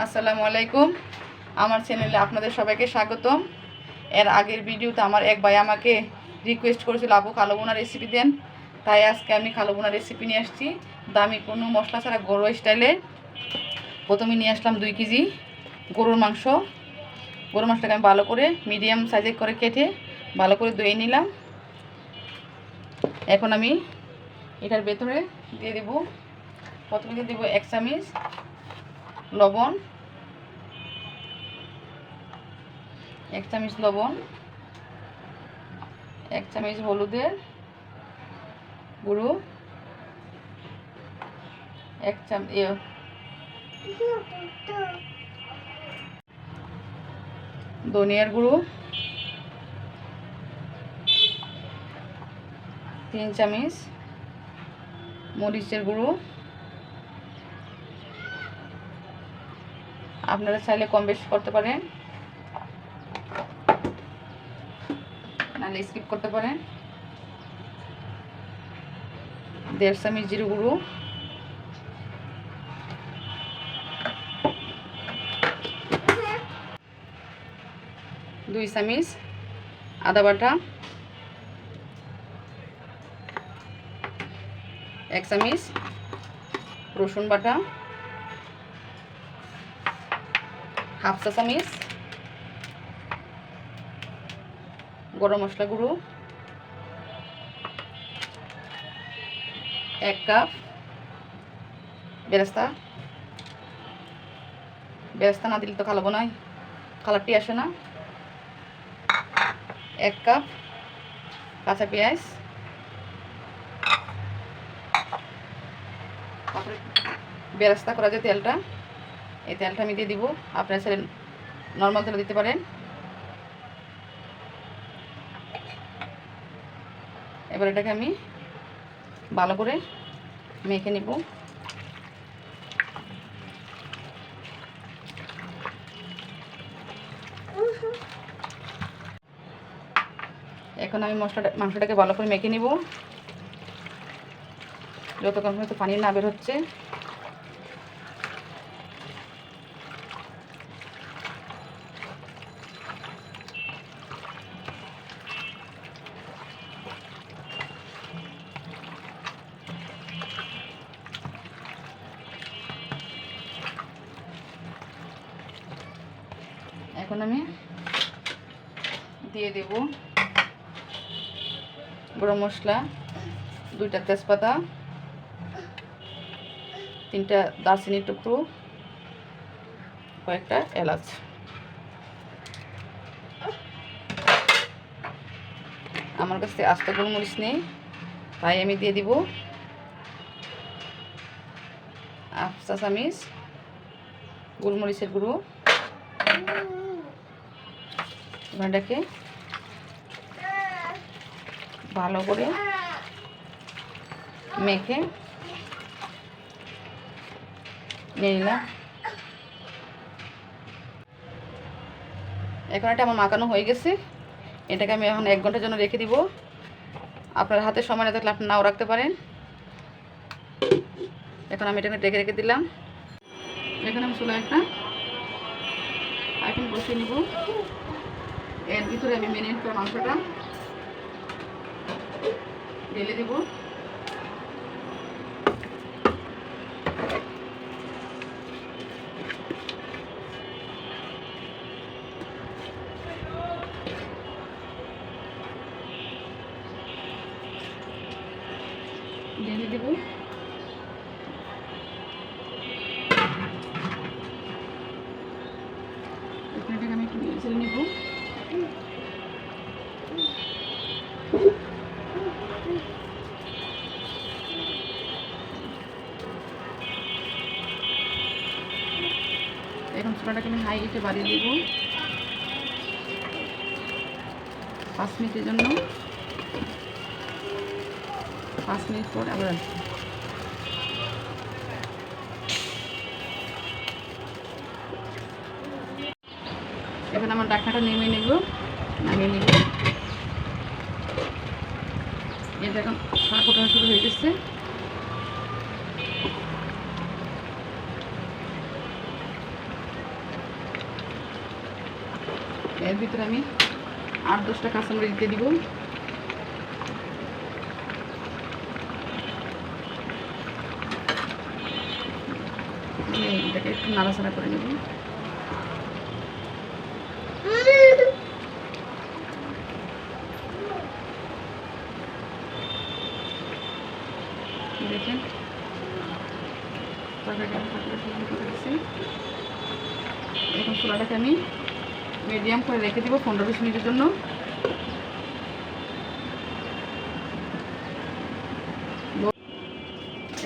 আসসালামু আলাইকুম। আমার চ্যানেলে আপনাদের সবাইকে স্বাগতম। এর আগের ভিডিওতে আমার এক ভাই আমাকে রিকোয়েস্ট করেছিল, আপু, কালো বোনা রেসিপি দেন। তাই আজকে আমি কালো বোনা রেসিপি নিয়ে আসছি। দামি কোনো মশলা ছাড়া গরু স্টাইলে প্রথমে নিয়ে আসলাম দুই কেজি গরুর মাংস। গরুর মাংসটাকে আমি ভালো করে মিডিয়াম সাইজে করে কেটে ভালো করে ধুয়ে নিলাম। এখন আমি এটার ভেতরে দিয়ে দেবো। প্রথমে দিয়ে দেবো এক চামিচ লবণ, এক চামচ লবণ, এক চামচ হলুদের গুঁড়ো, এক চাম এ ধনিয়ার গুঁড়ো, তিন চামচ মরিচের গুঁড়ো আপনারা চাইলে কম বেশি করতে পারেন। নাহলে স্কিপ করতে পারেন। দেড় চামচ জিরে গুঁড়ো। দুই চামচ আদা বাটা। এক চামচ রসুন বাটা। হাফ চা চামচ, গরম মশলা গুঁড়ো, এক কাপ বেরেস্তা। বেরেস্তা না দিলে তো খালাবো নয় কালারটি আসে না। এক কাপ কাঁচা পেঁয়াজ। তারপরে বেরেস্তা করা যে তেলটা। এই তেলটা আমি দিয়ে দিব। আপনারা ছেলে নর্মাল তেলে দিতে পারেন। এবার এটাকে আমি ভালো করে মেখে নিব। এখন আমি মশলাটা, মাংসটাকে ভালো করে মেখে নিব। যতক্ষণ হয়তো পানি না বের হচ্ছে। এখন আমি দিয়ে দেব গরম মশলা, দুইটা তেজপাতা, তিনটা দারচিনির টুকরো, কয়েকটা এলাচ। আমার কাছে আস্ত গোলমরিচ নেই, তাই আমি দিয়ে দিব আফসা চামিচ গোলমরিচের গুঁড়ো। এটাকে ভালো করে মেখে নিলাম। এখন এটা আমার মাখানো হয়ে গেছে। এটাকে আমি এখন এক ঘণ্টার জন্য রেখে দিব। আপনার হাতে সময় না থাকলে আপনি নাও রাখতে পারেন। এখন আমি এটাকে রেখে রেখে দিলাম। এখন আমি চুলা একটা আইটেম বসিয়ে নিব। এর ভিতরে আমি মেনে করা মাংসটা ঢেলে দিব। ঢেলে দেব। আমি একটু ছেড়ে নেব। ছোটাটাকে আমি হাই হিটে বাড়িয়ে দেব। পাঁচ মিনিটের জন্য। পাঁচ মিনিট পর আবার আসব। এখন আমার ডাকনাটা নেমে নেব, নামিয়ে নেব। এটা এখন শাক শুরু হয়ে গেছে। এর ভিতরে আমি আট দশটা কাঁচামরিচ দিয়ে দিব। এটাকে একটু নাড়াচাড়া করে নেব। দেখেন। এখন চুলাটাকে আমি মিডিয়াম করে রেখে দিব পনেরো বিশ মিনিটের জন্য।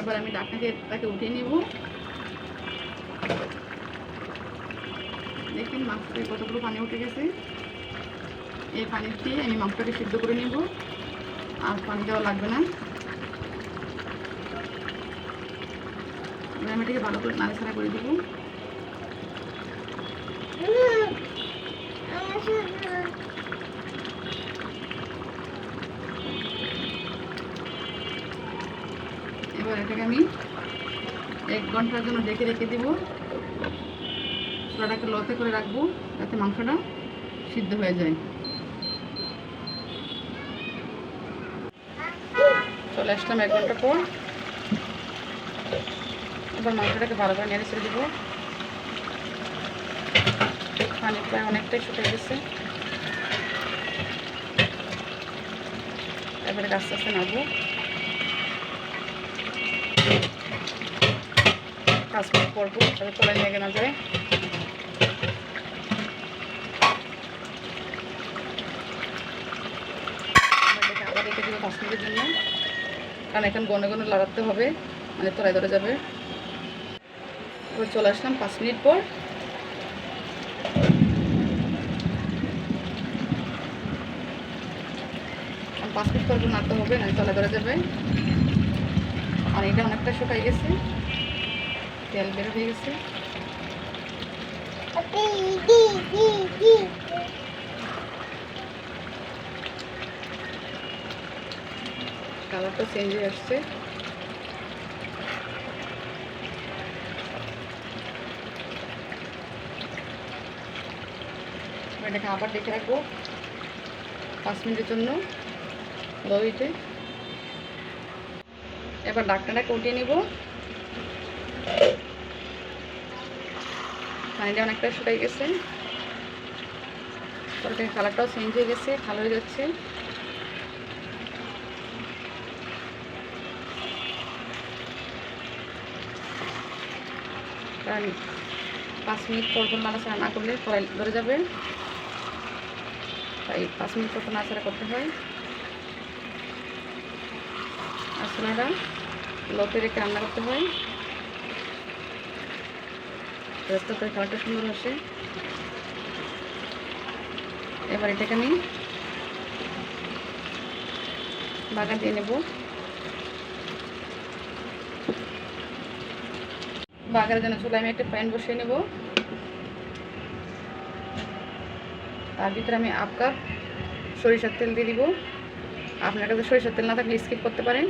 এবার আমি ডাকনাকে তাকে উঠিয়ে নিব। দেখেন মাংসটা কতগুলো পানি উঠে গেছে। এই পানি দিয়ে আমি মাংসটাকে সিদ্ধ করে নিব। আর পানি দেওয়া লাগবে না। আমি এটাকে ভালো করে নাড়াচাড়া করে দিব এবার এটাকে আমি এক ঘণ্টার জন্য ডেকে রেখে দেবো। চুলাটাকে লতে করে রাখব যাতে মাংসটা সিদ্ধ হয়ে যায়। চলে আসলাম এক ঘণ্টা পর। এবার মাংসটাকে ভালো করে নেড়ে ছেড়ে দেবো। পানি প্রায় অনেকটাই শুকিয়ে গেছে। এবারে আস্তে আস্তে নাড়বো। পাঁচ মিনিট পরবো তাহলে তোলাই লেগে না যায় পাঁচ মিনিটের জন্য। কারণ এখন গনে গনে লড়াতে হবে মানে তোলাই ধরে যাবে। এবার চলে আসলাম পাঁচ মিনিট পর। পাঁচ মিনিট পর নাড়তে হবে না তলা ধরে যাবে। আর এটা অনেকটা শুকাই গেছে। তেল বের হয়ে গেছে। কালারটা চেঞ্জ হয়ে আসছে। এটাকে আবার ডেকে রাখব পাঁচ মিনিটের জন্য। দইতে এবার ডাক্তারটাকে উঠিয়ে নিব। পানিটা অনেকটা শুকাই গেছে। তরকারি কালারটাও চেঞ্জ হয়ে গেছে, ভালো হয়ে যাচ্ছে। কারণ পাঁচ মিনিট পর পর নাড়াচাড়া না করলে কড়াই ধরে যাবে। তাই পাঁচ মিনিট পর পর নাড়াচাড়া করতে হয়। আর চুলাটা লোতে রেখে রান্না করতে হয়। যাতে কালারটা সুন্দর আসে। এবার এটাকে আমি বাগা দিয়ে নেব। বাগার জন্য চুলায় আমি একটা প্যান বসিয়ে নেব। তার ভিতরে আমি আপ কাপ সরিষার তেল দিয়ে দিব। আপনার কাছে সরিষার তেল না থাকলে স্কিপ করতে পারেন।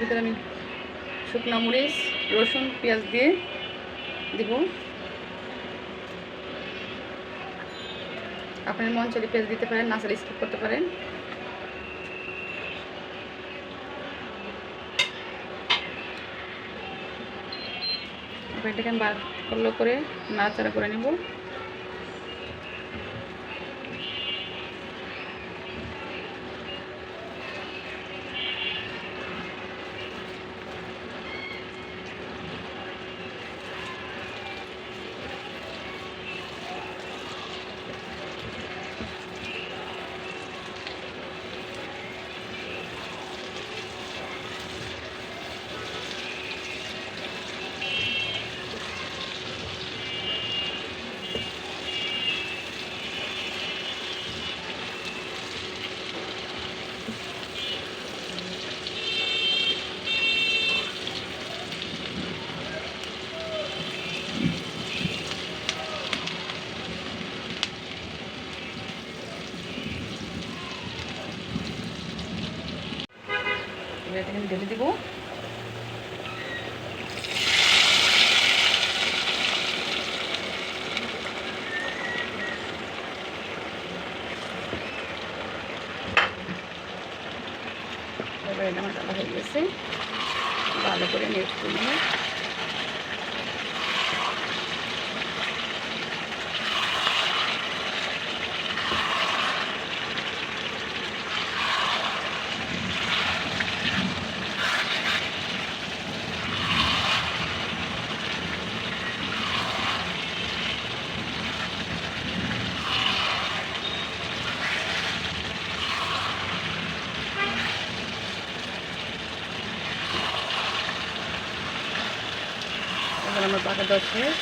ভিতরে আমি শুকনো মরিচ, রসুন, পেঁয়াজ দিয়ে দিব। আপনার মন চাইলে পেঁয়াজ দিতে পারেন, না চাইলে স্কিপ করতে পারেন। এটাকে বার করল করে নাড়াচাড়া করে নেব এবার এটাকে আমি ঢেলে দিব তরকারিটা আমার হয়ে গেছে। ভালো করে নেট তুলে এখন আমার পাকা দশ শেষ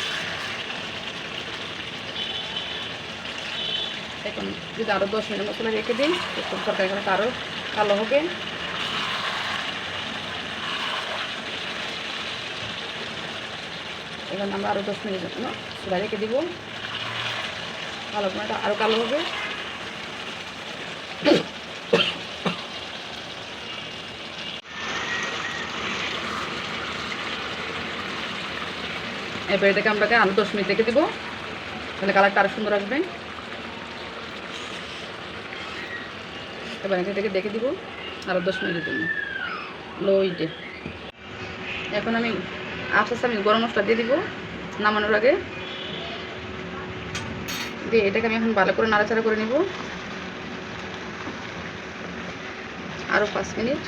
এখন যদি আরও দশ মিনিট মশলা রেখে দিই, তো তরকারি করে আরও কালো হবে। এখন আমরা আরও দশ মিনিট চুলা রেখে দিব। কালো করে আরও কালো হবে। এবার এটাকে আমরা আরও দশ মিনিট রেখে দিব। তাহলে কালারটা আরও সুন্দর আসবে। এবার এটাকে দেখে দিব আরও দশ মিনিটের জন্য। লো ইটে এখন আমি আস্তে আস্তে আমি গরম মশলা দিয়ে দিব নামানোর আগে। দিয়ে এটাকে আমি এখন ভালো করে নাড়াচাড়া করে নিব। আরও পাঁচ মিনিট।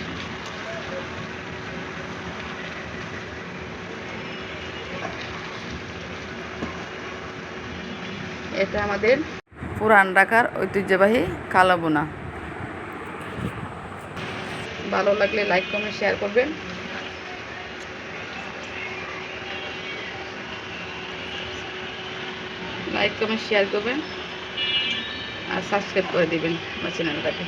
এটা আমাদের পুরান ঢাকার ঐতিহ্যবাহী কালো বোনা। ভালো লাগলে লাইক, কমেন্ট, শেয়ার করবেন। লাইক, কমেন্ট, শেয়ার করবেন। আর সাবস্ক্রাইব করে দিবেন আমার চ্যানেলটাকে।